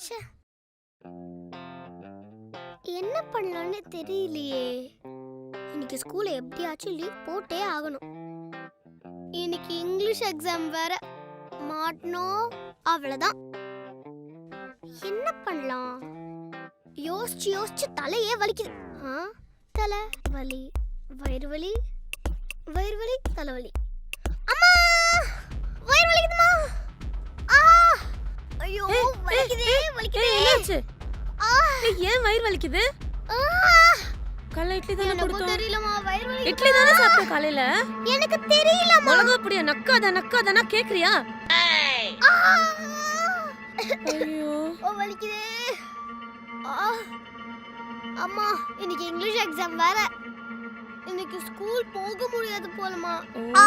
ச்சே. என்ன பண்ணலாம்னு தெரியலையே. இன்னைக்கு ஸ்கூல்ல எப்படியாச்சும் லீவ் போட்டே ஆகணும். இன்னைக்கு இங்கிலீஷ் எக்ஸாம் வேற. மாட்டணும். அவ்வளோதான் என்ன பண்ணலாம்? யோசிச்சு யோசிச்சு தலையே வலிக்குது. ஆ? தலை வலி வயிறு வலி வயிறு வலி தலைவலி ஐயோ வலிக்குதே ஏய், வலிக்குதே. என்னாச்சு? ஆ. ஏன் வயிறு வலிக்குது? ஆ. காலைல இட்லி தானே கொடுத்தோம். தெரியலமா வயிறு வலி இட்லி தானே சாப்பிட்ட காலையில எனக்கு தெரியலமா மிளகா பொடியா? நக்காத நக்காதனா? கேக்குறியா? ஆ! ஐயோ. ஓ வலிக்குதே. ஆ! அம்மா இன்னைக்கு இங்கிலீஷ் எக்ஸாம் வேற. இன்னைக்கு ஸ்கூல் போக முடியாது போலமா ஓ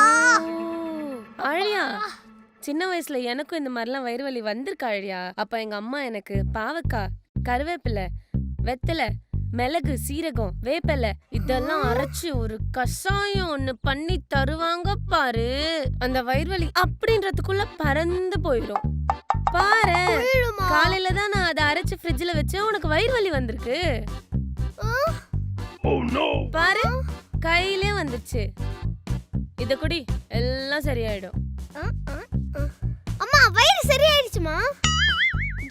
அழியா சின்ன வயசுல எனக்கும் இந்த மாதிரிலாம் வயிறு வலி வந்திருக்கு அழியா அப்ப எங்க அம்மா எனக்கு பாவக்காய் கருவேப்பிலை வெத்தலை மிளகு சீரகம் வேப்பிலை இதெல்லாம் அரைச்சு ஒரு கஷாயம் ஒண்ணு பண்ணி தருவாங்க பாரு. அந்த வயிறு வலி அப்படின்றதுக்குள்ள பறந்து போயிடும். பாரு காலையில தான் நான் அதை அரைச்சு ஃப்ரிட்ஜ்ல வச்சேன். உனக்கு வயிறு வலி வந்திருக்கு. பாரு கையிலே வந்துச்சு. இத குடி எல்லாம் சரியாயிடும்.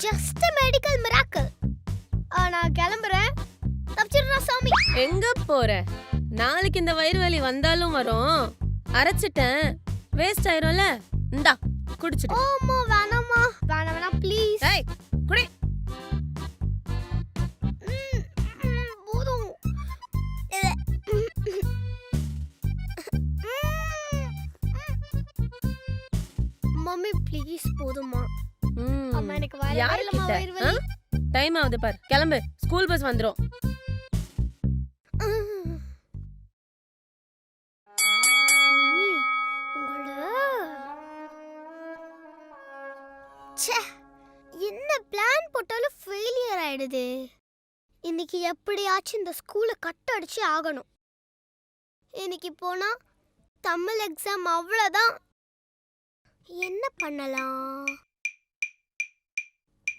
ஜஸ்ட் மெடிக்கல் மிராக்கல் நான் கிளம்புறேன். தப்பிச்சிடுறா சாமி. எங்க போற? நாளைக்கு இந்த வயிறு வலி வந்தாலும் வரும். அரைச்சிட்டேன். வேஸ்ட் ஆயிரும்ல? இந்தா குடிச்சிடு. ஓம்மா வேணாம்மா. வேணாம் வேணாம் ப்ளீஸ் ஏய் குடி. போதும். மம்மி ப்ளீஸ் போதும்மா. ம். அம்மா எனக்கு வரவே யாரு இல்லம்மா கிட்ட? வயிறு வலி. டைம் ஆகுது பார். கிளம்பு. ஸ்கூல் பஸ் வந்துரும். என்ன பிளான் போட்டாலும் ஃபெயிலியர் ஆயிடுது. இன்னைக்கு எப்படியாச்சும் இந்த ஸ்கூலை கட் அடிச்சு ஆகணும். இன்னைக்கு போனா தமிழ் எக்ஸாம் அவ்வளோதான் என்ன பண்ணலாம்?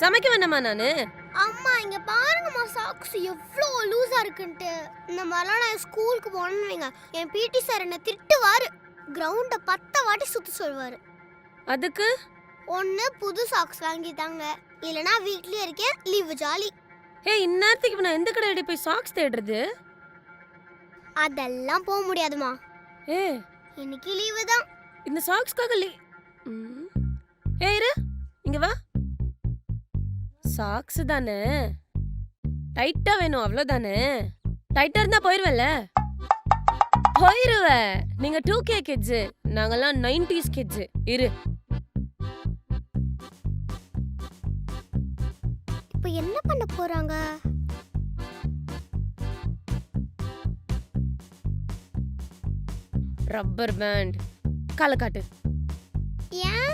சமைக்க வேண்டாமா நானு? அம்மா இங்க பாருங்கம்மா சாக்ஸ் எவ்வளோ லூஸா இருக்குன்ட்டு. இந்த மாதிரிலாம் நான் ஸ்கூலுக்கு போனேன்னு வைங்க. என் பிடி சார் என்ன திட்டுவாரு. கிரவுண்டை பத்த வாட்டி சுத்த சொல்வாரு. அதுக்கு? ஒன்று புது சாக்ஸ் வாங்கி தாங்க இல்லைனா வீட்லயே இருக்கேன் லீவு ஜாலி ஹே இந்நேரத்துக்கு இப்ப நான் எந்த கடையில போய் சாக்ஸ் தேடுறது? அதெல்லாம் போக முடியாதுமா ஏ. இன்னைக்கு லீவு தான். இந்த சாக்ஸ்க்காக லீ. ஏய் இரு. இங்க வா. சாக்ஸ் தானே? டைட்டா வேணும் அவ்வளவுதானே? டைட்டா இருந்தா போயிருவல போயிருவ. நீங்க டூ கே கிட்ஸ் நாங்கெல்லாம் நைன்டிஸ் கிட்ஸ் இரு. இப்போ என்ன பண்ண போறாங்க? ரப்பர் பேண்ட் காலை காட்டு. ஏன்?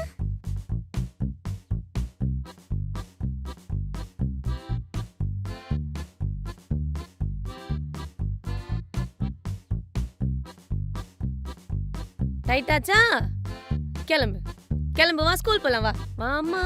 டைட்டாச்சா கிளம்பு கிளம்பு. வா ஸ்கூல் போலாம். வா. மாமா.